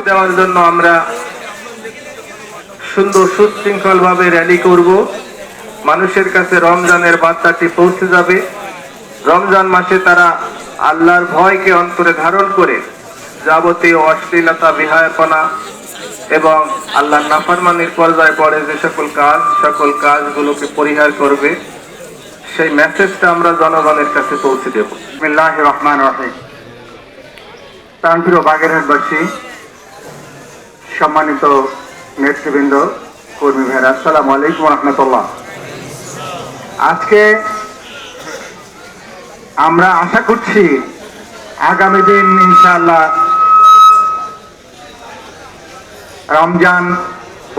দেওয়ার জন্য আমরা সুন্দর সুশৃঙ্খল ভাবে র্যালি করব। মানুষের কাছে রমজানের বার্তাটি পৌঁছে যাবে। রমজান মাসে তারা আল্লাহর ভয়কে অন্তরে ধারণ করে যাবতীয় অশ্লীলতা, বিহায়পনা এবং আল্লাহর নাফরমানির পর্যায়ে পড়ে যে সকল কাজ, সকল কাজগুলোকে পরিহার করবে, সেই মেসেজটা আমরা জনগণের কাছে পৌঁছে দেব। রহমান রহিম। প্রাণপ্রিয় বাগেরহাটবাসী সম্মানিত নেতৃবৃন্দ, কর্মী ভাইরা আসসালামু আলাইকুম রহমতুল্লাহ। আজকে আমরা আশা করছি আগামী দিন ইনশাআল্লাহ রমজান,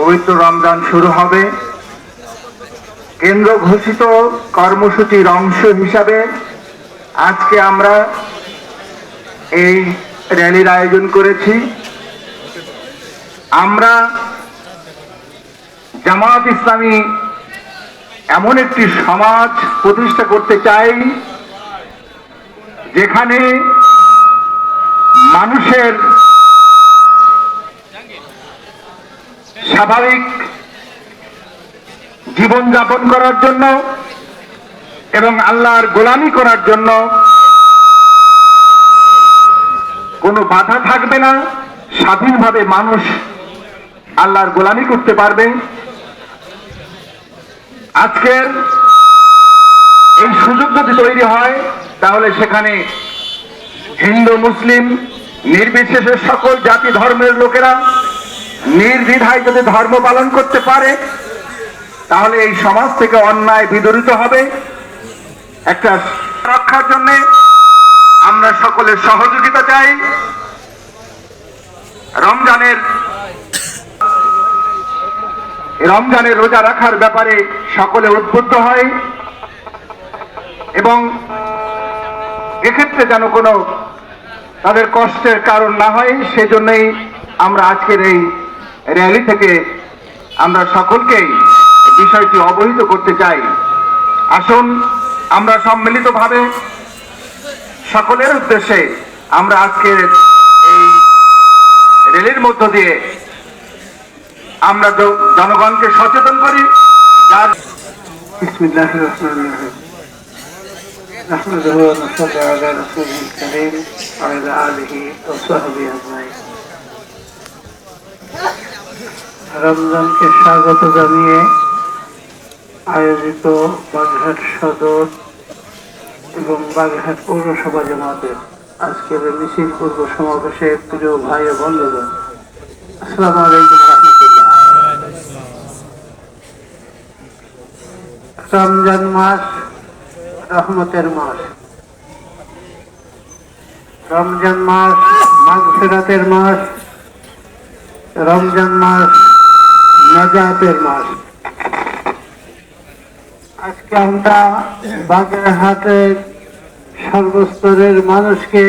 পবিত্র রমজান শুরু হবে। কেন্দ্র ঘোষিত কর্মসূচির অংশ হিসাবে আজকে আমরা এই র্যালির আয়োজন করেছি। আমরা জামাত ইসলামী এমন একটি সমাজ প্রতিষ্ঠা করতে চাই, যেখানে মানুষের স্বাভাবিক জীবনযাপন করার জন্য এবং আল্লাহর গোলামি করার জন্য কোনো বাধা থাকবে না। স্বাধীনভাবে মানুষ আল্লাহর গোলামি করতে পারবে। আজকের এই সুযোগ যদি তৈরি হয়, তাহলে সেখানে হিন্দু, মুসলিম, নির্বিশেষে সকল জাতি ধর্মের লোকেরা নির্দ্বিধায় যদি ধর্ম পালন করতে পারে, তাহলে এই সমাজ থেকে অন্যায় বিদরিত হবে। একটা রক্ষার জন্য আমরা সকলের সহযোগিতা চাই। রমজানের রমজানের রোজা রাখার ব্যাপারে সকলে উদ্বুদ্ধ হয় এবং এক্ষেত্রে যেন কোনো তাদের কষ্টের কারণ না হয়, সেজন্যই আমরা আজকের এই র্যালি থেকে আমরা সকলকেই বিষয়টি অবহিত করতে চাই। আসুন, আমরা সম্মিলিতভাবে সকলের উদ্দেশ্যে আমরা আজকের এই রেলের মধ্য দিয়ে আমরা জ- জনগণকে সচেতন করি যার بسم الله الرحمن الرحيم نحمده ونصلي على رسوله الكريم وعلى آله وصحبه أجمعين রমজানকে স্বাগত জানিয়ে আয়োজিত বাগেরহাট সদর এবং বাগেরহাট পৌরসভা জামাতের আজকের এই মিছিল পূর্ব সমাবেশে প্রিয় ভাই ও বন্ধুগণ আসসালামু আলাইকুম রমজান মাস রহমতের মাস। রমজান মাস মাগফিরাতের মাস, রমজান মাস নাজাতের মাস। আজকে আমরা বাগেরহাটের সর্বস্তরের মানুষকে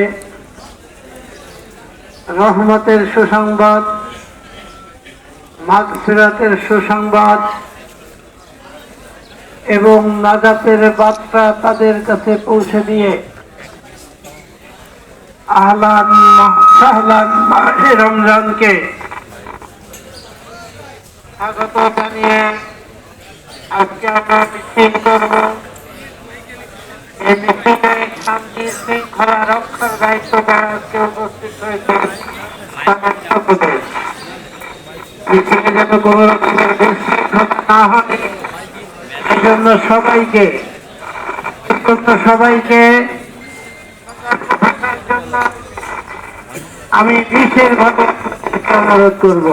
রহমতের সুসংবাদ, মাগফিরাতের সুসংবাদ এবং নাজাতের বার্তা তাদের কাছে পৌঁছে দিয়ে আহলান সাহলান মাহে রমজানকে স্বাগত জানিয়ে আজকে আমরা মিছিল করব এই মিছিলে শান্তি শৃঙ্খলা রক্ষার দায়িত্ব যারা আজকে উপস্থিত হয়েছে মিছিলে যেন কোনো রকমের বিশৃঙ্খলা না হয় জন্য সবাইকে সবাইকে আমি বিশেষভাবে অনুরোধ করব।